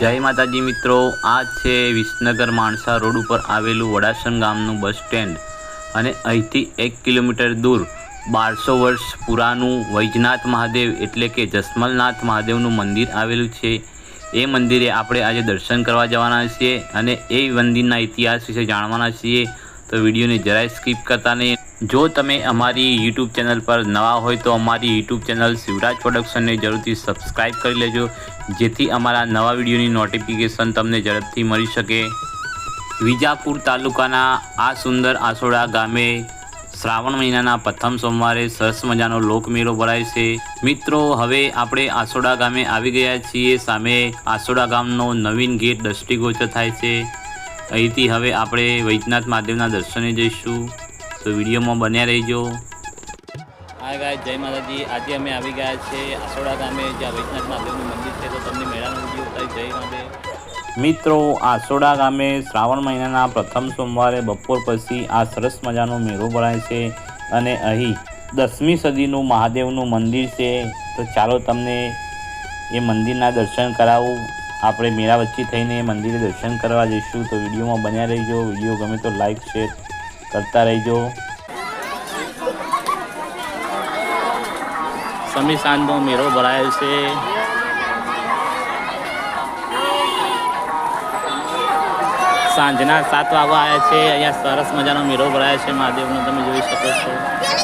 જય માતાજી મિત્રો, આ છે વિસનગર માણસા રોડ ઉપર આવેલું વડાસણ ગામનું બસ સ્ટેન્ડ. અને અહીંથી એક કિલોમીટર દૂર, બારસો વર્ષ પુરાનું વૈજનાથ મહાદેવ એટલે કે જસમલનાથ મહાદેવનું મંદિર આવેલું છે. એ મંદિરે આપણે આજે દર્શન કરવા જવાના છીએ અને એ મંદિરના ઇતિહાસ વિશે જાણવાના છીએ. તો વિડીયોને જરાય સ્કીપ કરતા નહીં. જો તમે અમારી યુટ્યુબ ચેનલ પર નવા હોય તો અમારી યુટ્યુબ ચેનલ શિવરાજ પ્રોડક્શનને જરૂરથી સબસ્ક્રાઈબ કરી લેજો, જેથી અમારા નવા વિડીયોની નોટિફિકેશન તમને ઝડપથી મળી શકે. વિજાપુર તાલુકાના આ સુંદર આસોડા ગામે શ્રાવણ મહિનાના પ્રથમ સોમવારે સરસ મજાનો લોકમેળો ભરાય છે. મિત્રો, હવે આપણે આસોડા ગામે આવી ગયા છીએ. સામે આસોડા ગામનો નવીન ગેટ દ્રષ્ટિગોચર થાય છે. અહીંથી હવે આપણે વૈજનાથ મહાદેવના દર્શને જઈશું. તો વિડીયોમાં બન્યા રહીજો. હા ગાય જય માતાજી. આજે અમે આવી ગયા છે આસોડા ગામે જ્યાં વૈજનાથ મહાદેવનું મંદિર છે. તો તમને મેળાનો વીડિયો બતાવી જય મહાદેવ મિત્રો આસોડા ગામે શ્રાવણ મહિનાના પ્રથમ સોમવારે બપોર પછી આ સરસ મજાનો મેળો ભરાય છે અને અહીં દસમી સદીનું મહાદેવનું મંદિર છે. તો ચાલો તમને એ મંદિરના દર્શન કરાવું. આપણે મેળા વચ્ચે થઈને એ મંદિરે દર્શન કરવા જઈશું. તો વિડીયોમાં બન્યા રહીજો. વીડિયો ગમે તો લાઈક શેર કરતા રહીજો. સમી સાંજનો મેળો ભરાયો છે. સાંજના સાત વાગવા આવ્યા છે. અહીંયા સરસ મજાનો મેળો ભરાયો છે. મહાદેવનો તમે જોઈ શકો છો.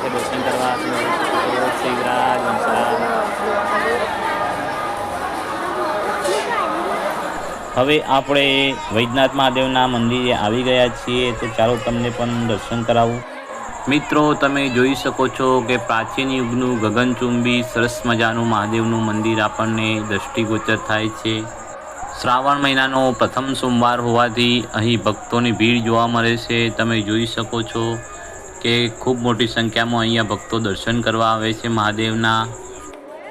આવી છે, દર્શન કરવા શિવરાજ હવે આપણે વૈદ્યનાથ મહાદેવના મંદિરે આવી ગયા છીએ, તો ચાલો તમને પણ દર્શન કરાવું. મિત્રો, તમે જોઈ શકો છો કે પ્રાચીન યુગનું ગગનચુંબી, સરસ મજાનું મહાદેવનું મંદિર આપણને દ્રષ્ટિગોચર થાય છે. શ્રાવણ મહિનાનો પ્રથમ સોમવાર હોવાથી અહીં ભક્તોની ભીડ જોવા મળે છે. તમે જોઈ શકો છો કે ખૂબ મોટી સંખ્યામાં અહીંયા ભક્તો દર્શન કરવા આવે છે મહાદેવના.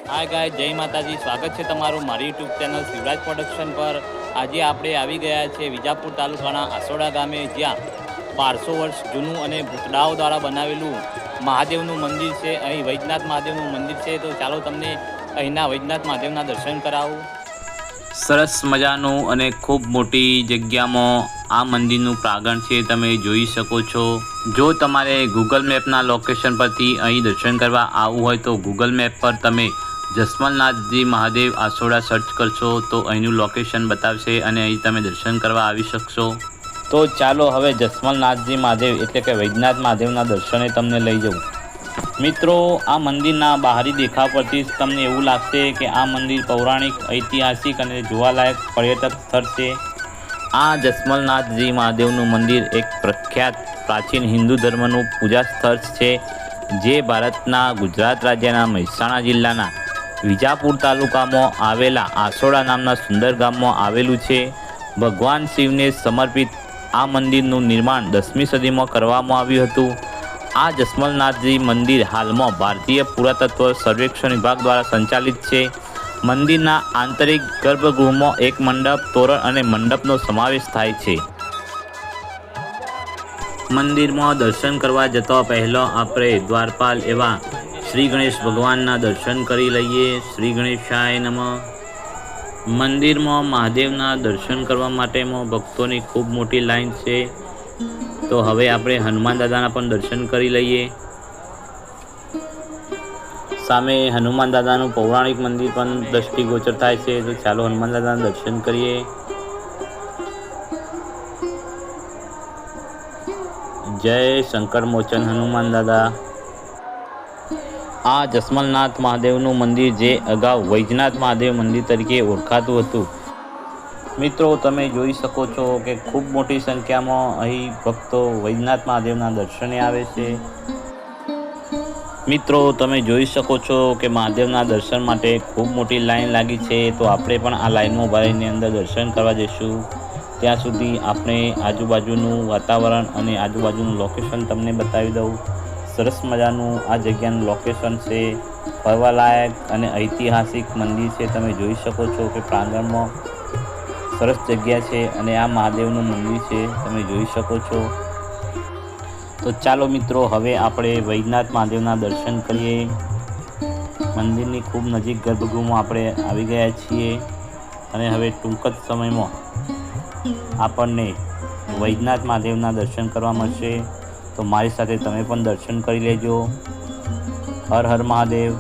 હાય ગાય જય માતાજી. સ્વાગત છે તમારું મારી યુટ્યુબ ચેનલ શિવરાજ પ્રોડક્શન પર. આજે આપણે આવી ગયા છે વિજાપુર તાલુકાના આસોડા ગામે જ્યાં બારસો વર્ષ જૂનું અને ભૂતડાઓ દ્વારા બનાવેલું મહાદેવનું મંદિર છે. અહીં વૈજનાથ મહાદેવનું મંદિર છે. તો ચાલો તમને અહીંના વૈજનાથ મહાદેવના દર્શન કરાવું. સરસ મજાનું અને ખૂબ મોટી જગ્યામાં આ મંદિરનું પ્રાંગણ છે. તમે જોઈ શકો છો. જો તમારે ગૂગલ મેપના લોકેશન પરથી અહીં દર્શન કરવા આવવું હોય તો ગૂગલ મેપ પર તમે જસમલનાથજી મહાદેવ આસોડા સર્ચ કરશો તો અહીંનું લોકેશન બતાવશે અને અહીં તમે દર્શન કરવા આવી શકશો. તો ચાલો હવે જસમલનાથજી મહાદેવ એટલે કે વૈજનાથ મહાદેવના દર્શને તમને લઈ જવું. મિત્રો, આ મંદિરના બહારી દેખાવ પરથી તમને એવું લાગશે કે આ મંદિર પૌરાણિક, ઐતિહાસિક અને જોવાલાયક પર્યટક સ્થળ છે. આ જસમલનાથજી મહાદેવનું મંદિર એક પ્રખ્યાત પ્રાચીન હિન્દુ ધર્મનું પૂજા સ્થળ છે જે ભારતના ગુજરાત રાજ્યના મહેસાણા જિલ્લાના વિજાપુર તાલુકામાં આવેલા આસોડા નામના સુંદર ગામમાં આવેલું છે. ભગવાન શિવને સમર્પિત આ મંદિરનું નિર્માણ દસમી સદીમાં કરવામાં આવ્યું હતું. આ જસમલનાથજી મંદિર હાલમાં ભારતીય પુરાતત્વ સર્વેક્ષણ વિભાગ દ્વારા સંચાલિત છે. મંદિરના આંતરિક ગર્ભગૃહમાં એક મંડપ, તોરણ અને મંડપનો સમાવેશ થાય છે. મંદિરમાં દર્શન કરવા જતા પહેલો આપણે દ્વારપાલ એવા શ્રી ગણેશ ભગવાનના દર્શન કરી લઈએ. શ્રી ગણેશાય નમ. મંદિરમાં મહાદેવના દર્શન કરવા માટેમાં ભક્તોની ખૂબ મોટી લાઈન છે. તો હવે આપણે હનુમાન દાદાના પણ દર્શન કરી લઈએ. સામે હનુમાન દાદાનું પૌરાણિક મંદિર પણ દ્રષ્ટિગોચર થાય છે. તો ચાલો હનુમાન દાદાના દર્શન કરીએ. જય શંકર મોચન હનુમાન દાદા. આ જસમલનાથ મહાદેવનું મંદિર જે અગાઉ વૈજનાથ મહાદેવ મંદિર તરીકે ઓળખાતું હતું. મિત્રો, તમે જોઈ શકો છો કે ખૂબ મોટી સંખ્યામાં અહીં ભક્તો વૈજનાથ મહાદેવના દર્શને આવે છે. મિત્રો, તમે જોઈ શકો છો કે મહાદેવના દર્શન માટે ખૂબ મોટી લાઈન લાગી છે. તો આપણે પણ આ લાઈનમાં ઊભા અંદર દર્શન કરવા જઈશું. ત્યાં સુધી આપણે આજુબાજુનું વાતાવરણ અને આજુબાજુનું લોકેશન તમને બતાવી દઉં. સરસ મજાનું આ જગ્યાનું લોકેશન છે. ફરવાલાયક અને ઐતિહાસિક મંદિર છે. તમે જોઈ શકો છો કે પ્રાંગણમાં સરસ જગ્યા છે અને આ મહાદેવનું મંદિર છે. તમે જોઈ શકો છો. તો ચાલો મિત્રો, હવે આપણે વૈદ્યનાથ મહાદેવના દર્શન કરીએ. મંદિરની ખૂબ નજીક ગર્ભગૃહમાં આપણે આવી ગયા છીએ. અને હવે ટૂંક જ સમયમાં આપણને વૈદ્યનાથ મહાદેવના દર્શન કરવા મળશે, તો મારી સાથે તમે પણ દર્શન કરી લેજો. હર હર મહાદેવ.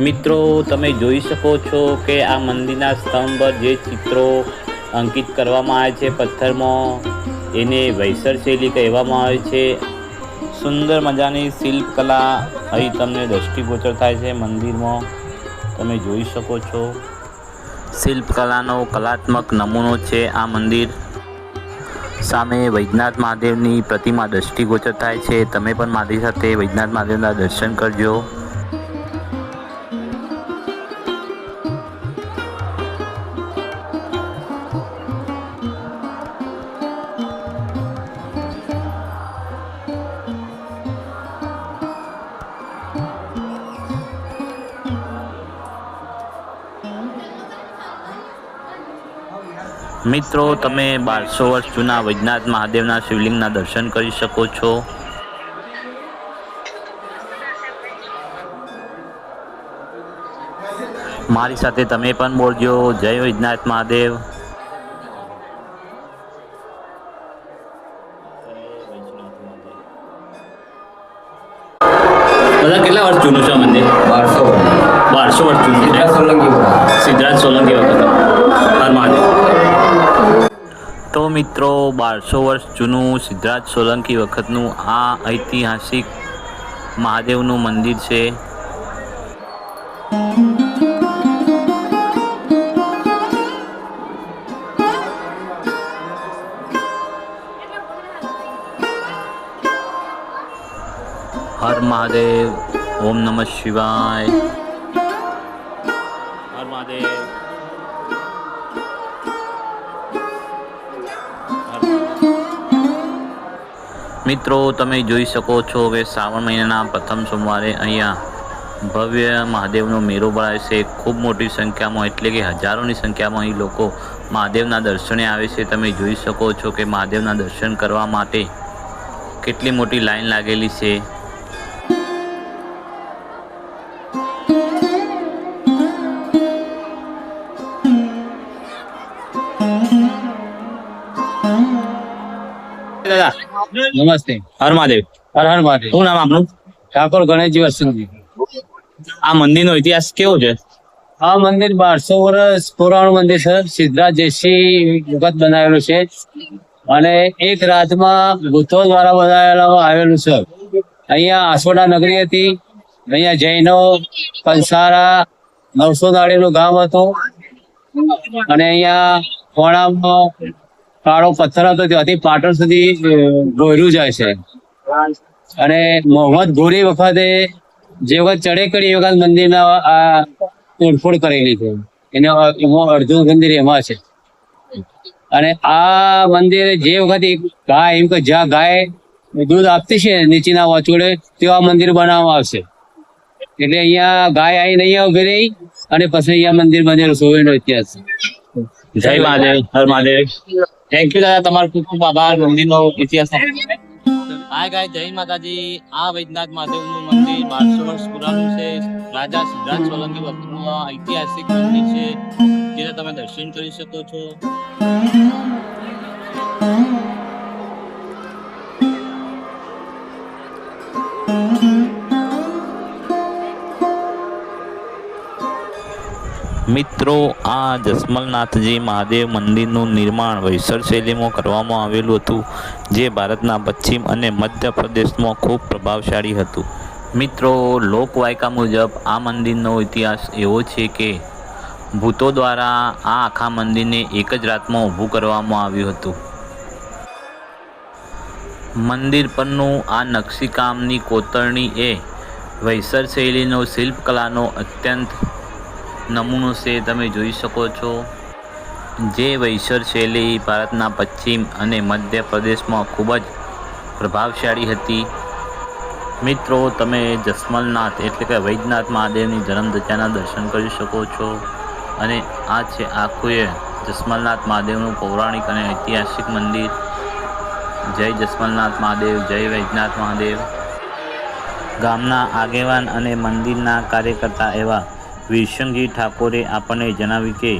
મિત્રો, તમે જોઈ શકો છો કે આ મંદિરના સ્તંભ પર જે ચિત્રો અંકિત કરવામાં આવે છે પથ્થરમાં, એને વૈસર શૈલી કહેવામાં આવે છે. સુંદર મજાની શિલ્પકલા અહીં તમને દ્રષ્ટિગોચર થાય છે મંદિરમાં. તમે જોઈ શકો છો. શિલ્પકલાનો કલાત્મક નમૂનો છે આ મંદિર. સામે વૈદ્યનાથ મહાદેવની પ્રતિમા દૃષ્ટિગોચર થાય છે. તમે પણ મારી સાથે વૈદ્યનાથ મહાદેવના દર્શન કરજો. મિત્રો તમે બારસો વર્ષ જૂના વૈજનાથ મહાદેવના શિવલિંગના દર્શન કરી શકો છો. મારી સાથે તમે પણ બોલજો. જય વૈજનાથ મહાદેવ. બધા કેટલા વર્ષ જૂનું છે મંદિર? બારસો બારસો વર્ષ જૂનું. છે સોલંકી. સિદ્ધરાજ સોલંકી વખત. હર મહાદેવ તો મિત્રો, બારસો વર્ષ જૂનું સિદ્ધરાજ સોલંકી વખતનું આ ઐતિહાસિક મહાદેવનું મંદિર છે. હર મહાદેવ, ઓમ નમઃ શિવાય. મિત્રો, તમે જોઈ શકો છો કે શ્રાવણ મહિનાના પ્રથમ સોમવારે અહીંયા ભવ્ય મહાદેવનો મેળો ભરાય છે. ખૂબ મોટી સંખ્યામાં, એટલે કે હજારોની સંખ્યામાં અહીં લોકો મહાદેવના દર્શને આવે છે. તમે જોઈ શકો છો કે મહાદેવના દર્શન કરવા માટે કેટલી મોટી લાઈન લાગેલી છે. નમસ્તે. હર મહાદેવ હર હર મહાદેવ. શું નામ આપનું? ઠાકોર ગણેશજી વસંતજી આ મંદિરનો ઇતિહાસ કેવો છે? આ મંદિર બારસો વર્ષ પુરાણું મંદિર છે. સિદ્ધરાજ જયસિંહ વખત બનાવેલું છે. અને એક રાતમાં બુદ્ધો દ્વારા બનાવેલું આવેલું છે. અહીંયા આસોડા નગરી હતી. અહીંયા જૈનો કંસારા નવસો દાડીનું ગામ હતું. અને અહીંયા ખોણામાં કાળો પથ્થર હતો ત્યાંથી પાટણ સુધી ગોયરું જાય છે. અને મોહમ્મદ ગોરી વખતે જે વખત ચડે કરી, એ વખત મંદિરના આ તોડફોડ કરેલી છે. એને એમાં અડધું મંદિર એમાં છે. અને આ મંદિર જે વખત એક ગાય, એમ કે જ્યાં ગાય દૂધ આપતી છે, નીચેના વાચોડે તેવા મંદિર બનાવવામાં આવશે. એટલે અહીંયા ગાય આવીને અહીંયા ઊભી રહી અને પછી અહીંયા મંદિર બંધેલું સોયનો ઇતિહાસ છે. જય મહાદેવ, હર મહાદેવ. થેન્ક યુ દાદા. તમારો ખૂબ ખૂબ આભાર. મંદિરનો ઇતિહાસ હાય ગાય જય માતાજી. આ વૈદ્યનાથ મહાદેવનું મંદિર બારસો વર્ષ પુરાણું છે. રાજા સિદ્ધરાજ સોલંકી વખતનું ઐતિહાસિક મંદિર છે, જેને તમે દર્શન કરી શકો છો. મિત્રો, આ જસમલનાથજી મહાદેવ મંદિરનું નિર્માણ વૈસર શૈલીમાં કરવામાં આવેલું હતું, જે ભારતના પશ્ચિમ અને મધ્ય પ્રદેશમાં ખૂબ પ્રભાવશાળી હતું. મિત્રો, લોકવાયકા મુજબ આ મંદિરનો ઇતિહાસ એવો છે કે, ભૂતો દ્વારા આ આખા મંદિરને એક જ રાતમાં ઊભું કરવામાં આવ્યું હતું. મંદિર પરનું આ નકશીકામની કોતરણી એ વૈસર શૈલીનો, શિલ્પકલાનો અત્યંત નમૂનો છે, તમે જોઈ શકો છો. જે વૈસર શૈલી ભારતના પશ્ચિમ અને મધ્ય પ્રદેશમાં ખૂબ જ પ્રભાવશાળી હતી. મિત્રો, તમે જસમલનાથ એટલે કે વૈદ્યનાથ મહાદેવની જન્મધજાના દર્શન કરી શકો છો. અને આ છે આખુએ જસમલનાથ મહાદેવનું પૌરાણિક અને ઐતિહાસિક મંદિર. જય જસમલનાથ મહાદેવ, જય વૈદ્યનાથ મહાદેવ. ગામના આગેવાન અને મંદિરના કાર્યકર્તા એવા વિરસંગજી ઠાકોરે આપણને જણાવ્યું કે,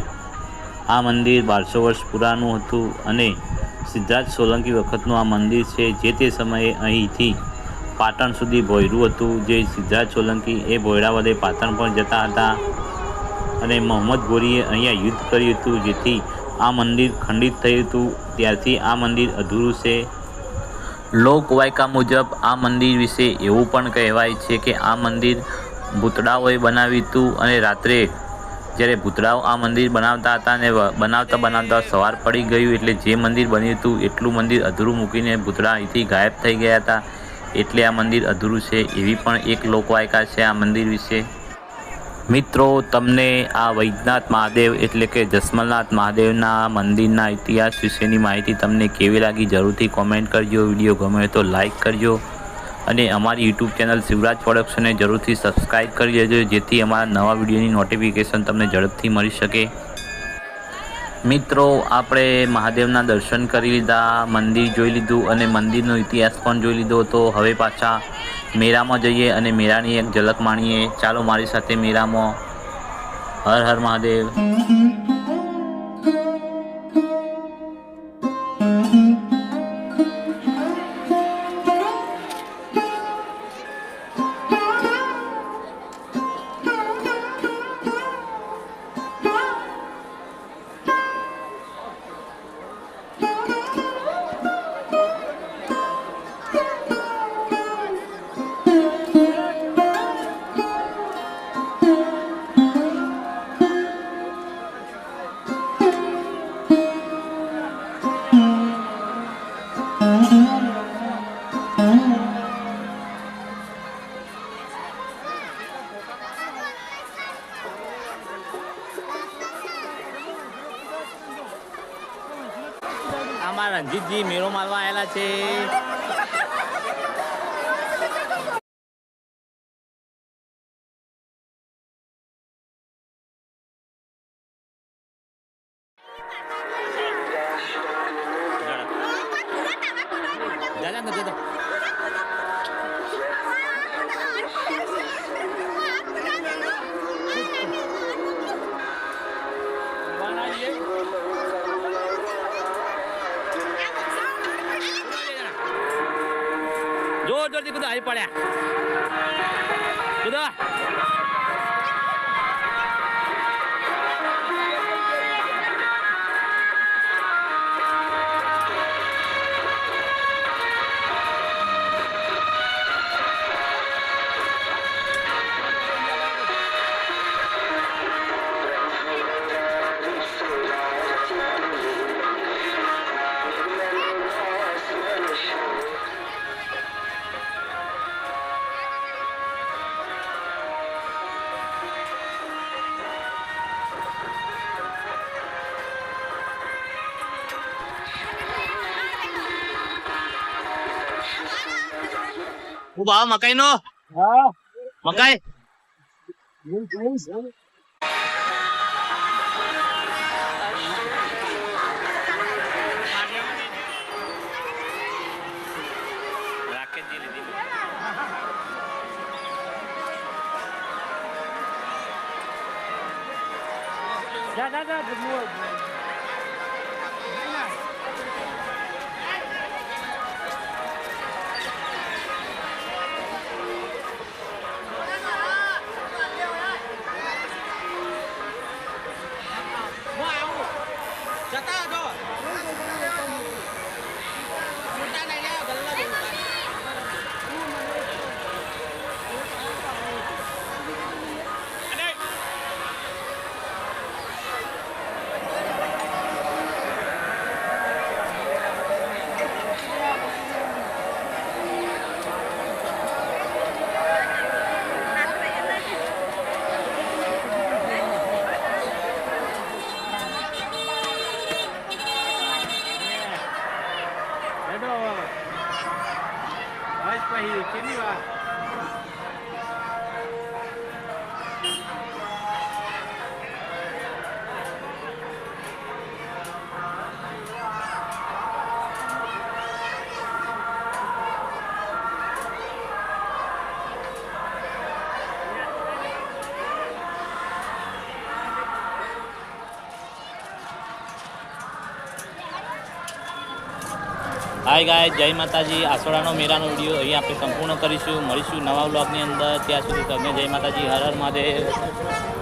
આ મંદિર બારસો વર્ષ પુરાનું હતું અને સિદ્ધાર્થ સોલંકી વખતનું આ મંદિર છે જે તે સમયે અહીંથી પાટણ સુધી ભોયરું હતું, જે સિદ્ધાર્થ સોલંકી એ ભોયરા વડે પાટણ પણ જતા હતા. અને મોહમ્મદ ગોરીએ અહીંયા યુદ્ધ કર્યું હતું, જેથી આ મંદિર ખંડિત થયું હતું. ત્યારથી આ મંદિર અધૂરું છે. લોકવાયકા મુજબ આ મંદિર વિશે એવું પણ કહેવાય છે કે આ મંદિર ભૂતડાઓએ બનાવ્યું હતું અને રાત્રે જ્યારે ભૂતડાઓ આ મંદિર બનાવતા હતા અને બનાવતા બનાવતા સવાર પડી ગયું એટલે જે મંદિર બન્યું હતું એટલું મંદિર અધૂરું મૂકીને ભૂતડા અહીંથી ગાયબ થઈ ગયા હતા. એટલે આ મંદિર અધૂરું છે, એવી પણ એક લોકવાયકા છે આ મંદિર વિશે. મિત્રો, તમને આ વૈદ્યનાથ મહાદેવ એટલે કે જસમલનાથ મહાદેવના મંદિરના ઇતિહાસ વિશેની માહિતી તમને કેવી લાગી જરૂરથી કોમેન્ટ કરજો. વીડિયો ગમે તો લાઈક કરજો. અને અમારી યુટ્યુબ ચેનલ શિવરાજ પ્રોડક્શનને જરૂરથી સબસ્ક્રાઈબ કરી દેજો, જેથી અમારા નવા વિડીયોની નોટિફિકેશન તમને ઝડપથી મળી શકે. મિત્રો, આપણે મહાદેવના દર્શન કરી લીધા, મંદિર જોઈ લીધું અને મંદિરનો ઇતિહાસ પણ જોઈ લીધો તો હવે પાછા મેળામાં જઈએ અને મેળાની એક ઝલક માણીએ. ચાલો મારી સાથે મેળામાં હર હર મહાદેવ. રણજીતજી મેળો મારવા આવેલા છે. દાદા જા, Olha. Kau bawa makai no. Ha? Makai. Ya, ya, ya, ya, ya, ya, ya, હાય ગાય જય માતાજી. આસોડાનો મેળાનો વીડિયો અહીં આપણે સંપૂર્ણ કરીશું. મળીશું નવા બ્લોગની અંદર. ત્યાં સુધી તમને જય માતાજી. હર હર મહાદેવ.